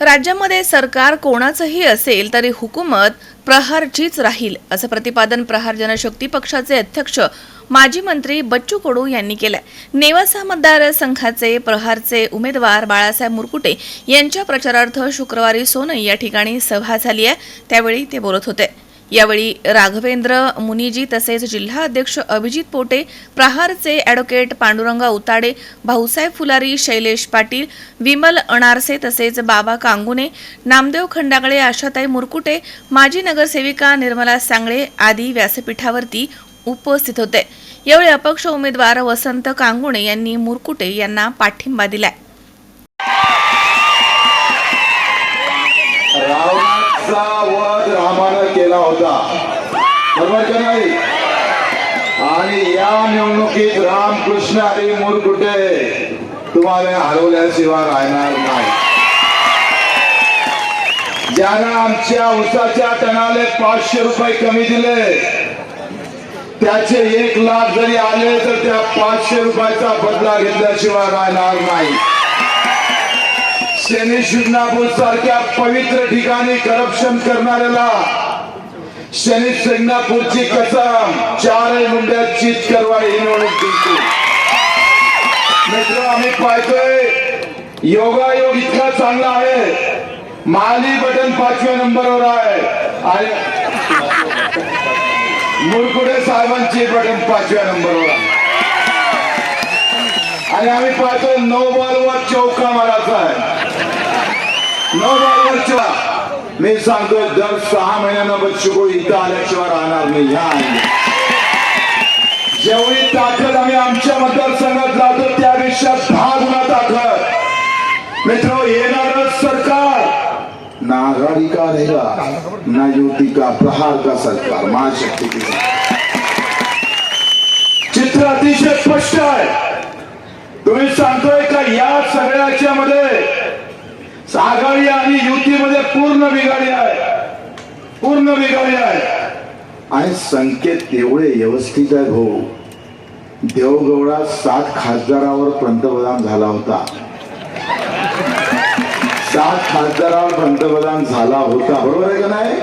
राज्यामध्ये सरकार कोणाचंही असेल तरी हुकूमत प्रहारचीच राहील असं प्रतिपादन प्रहार जनशक्ती पक्षाचे अध्यक्ष माजी मंत्री बच्चू कडू यांनी केलंय. नेवासा मतदारसंघाचे प्रहारचे उमेदवार बाळासाहेब मुरकुटे यांच्या प्रचारार्थ शुक्रवारी सोनई या ठिकाणी सभा झाली आहे. त्यावेळी ते बोलत होते. यावेळी राघवेंद्र मुनिजी तसेच जिल्हा अध्यक्ष अभिजित पोटे प्रहारचे ॲडव्होकेट पांडुरंग उताडे भाऊसाहेब फुलारी शैलेश पाटील विमल अणारसे तसेच बाबा कांगुने नामदेव खंडागळे आशाताई मुरकुटे माजी नगरसेविका निर्मला सांगळे आदी व्यासपीठावरती उपस्थित होते. यावेळी अपक्ष उमेदवार वसंत कांगुणे यांनी मुरकुटे यांना पाठिंबा दिलाय. रामकृष्ण आणि मुरकुटे तुम्हाला हरवल्याशिवाय राहणार नाही. ज्यानं आमच्या उसाच्या टनाले पाचशे रुपये कमी दिले त्याचे एक लाख जरी आले तर त्या पाचशे रुपयाचा बदला घेतल्याशिवाय राहणार नाही. शनी शिंगणापूर सारख्या पवित्र ठिकाणी करप्शन करणाऱ्याला शनी शिंगणापूरची कसम चारही मुंड्यात चित करवा ही निवडणूक जिंकू मित्र आम्ही पाहतोय योगायोग इतका चांगला आहे. माली बटन पाचव्या नंबरवर आहे. आणि मुरकुडे साहेबांची बटन पाचव्या नंबरवर आहे. आणि आम्ही पाहतो नऊ बॉलवर चौका मारायचा आहे. नऊ बॉलवर चौका मी सांगतोय दर सहा महिन्यांना बच्चू इथं आल्याशिवाय राहणार नाही. ह्या जेवढी ताकद आम्ही आमच्या मतदारसंघात जातो त्यापेक्षा दहा गुणा ताकद. मित्र येणार सरकार. ना आघाडी का रहेगा ना युती का प्रहार का सरकार महाशक्ती चित्र अतिशय स्पष्ट आहे. तुम्ही सांगतोय का या सगळ्याच्या मध्ये आघाडी आणि युतीमध्ये पूर्ण बिघाडी आहे. पूर्ण बिघाडी आहे. आणि संकेत तेवढे व्यवस्थित आहे भाऊ हो. देवगौडा सात खासदारावर पंतप्रधान झाला होता. सात खासदारावर पंतप्रधान झाला होता. बरोबर आहे का नाही?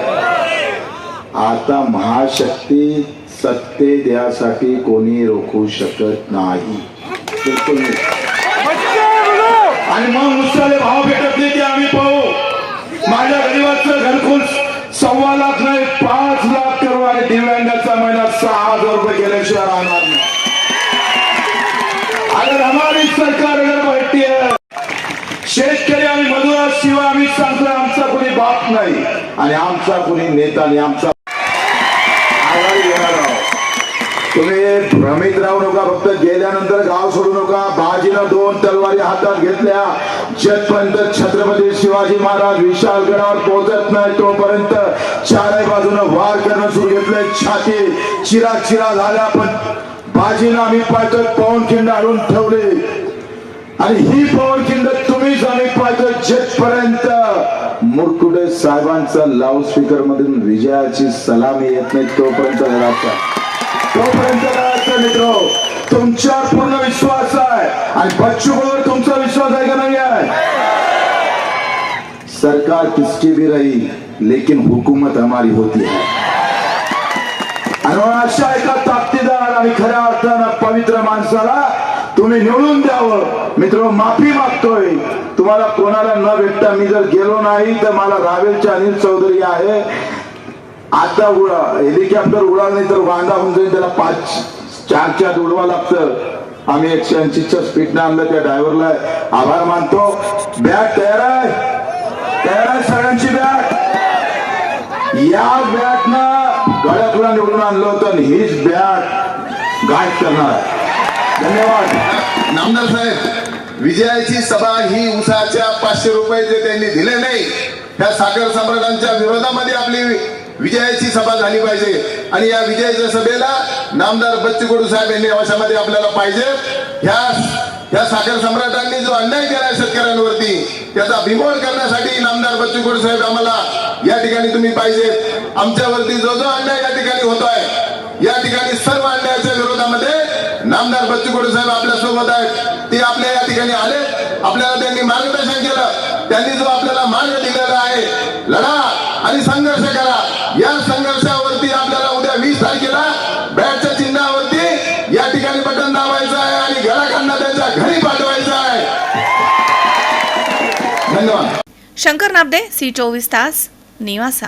आता महाशक्ती सत्ते द्यासाठी कोणी रोखू शकत नाही. आणि मग उसाले भाव भेटत नाही ते आम्ही पाहू. माझ्या गरीबाचं घरकुल सव्वा लाख नाही पाच लाख करू आणि दिव्यांगाचा महिना सहा हजार रुपये केल्याशिवाय राहणार नाही अगर हमारी शेतकरी आणि मजुराशिवाय आम्ही सांगतोय आमचा कोणी बाप नाही. आणि आमचा कोणी नेता नाही आमचा तुम्ही भ्रमित राहू नका फक्त गेल्यानंतर गाव सोडू नका. बाजीला दोन तलवारी हातात घेतल्या. जतपर्यंत छत्रपती शिवाजी महाराज विशालगडावर पोहोचत नाही तोपर्यंत चारही बाजूने वार करणं सुरू घेतलंय. छाती चिरा चिरा झाल्या पण बाजीला आम्ही पाहतोय पवनखिंड आणून ठेवले. आणि ही पवनखिंड तुम्ही झाली पाहिजे जेथपर्यंत मुरकुडे साहेबांचा लाऊड स्पीकर मधून विजयाची सलामी येत नाही तोपर्यंत घराचा तोपर्यंत घराचा मित्र. तुमच्यावर पूर्ण विश्वास आहे. आणि बच्चूवर तुमचा विश्वास आहे का नाही आहे? सरकार किसकी भी रही लेकिन हुकूमत हमारी होती है. आणि अशा एका ताकदीदार आणि खऱ्या अर्थानं पवित्र माणसाला तुम्ही निवडून द्यावं. मित्र माफी मागतोय. तुम्हाला कोणाला न भेटता मी जर गेलो नाही तर मला रावेलचे अनिल चौधरी आहे. आता उडा हेलिकॉप्टर उडाल नाही तर वांदा होऊन जाईल त्याला पाच चार चार उडवा लागतं. आम्ही एकशे ऐंशीच्या स्पीडनं आणलं त्या ड्रायव्हरला आभार मानतो. बॅग तयार आहे. तयार आहे सगळ्यांची बॅग या बॅटनं गळ्यातुला निवडून आणलं होतं हीच बॅट गाठ करणार. धन्यवाद. नामदार साहेब विजयाची सभा ही उसाच्या पाचशे रुपये जे त्यांनी दिले नाही त्या साखर सम्राटांच्या विरोधामध्ये आपली विजयाची सभा झाली पाहिजे. आणि या विजयाच्या सभेला नामदार बच्चू कडू साहेब यांनी अवश्यामध्ये आपल्याला पाहिजे. ह्या या साखर सम्राटांनी जो अन्याय केला शेतकऱ्यांवरती त्याचा बिमोड करण्यासाठी नामदार बच्चू कडू साहेब आम्हाला या ठिकाणी तुम्ही पाहिजे. आमच्यावरती जो जो अन्याय या ठिकाणी होतोय या ठिकाणी सर्व अन्यायाच्या विरोधामध्ये नामदार बच्चू कडू साहेब आपल्यासोबत आहेत. ते आपल्या ठिकाणी आले आपल्याला त्यांनी मार्गदर्शन केलं. त्यांनी जो आपल्याला मार्ग दिलेला आहे लढा आणि संघर्ष करा. या संघर्षावरती आपल्याला उद्या वीस तारखेला बॅटच्या चिन्हावरती या ठिकाणी बटन दाबायचं आहे आणि घराखांना त्यांच्या घरी पाठवायचं आहे. धन्यवाद. शंकर नाबदे सी चोवीस तास निवासा.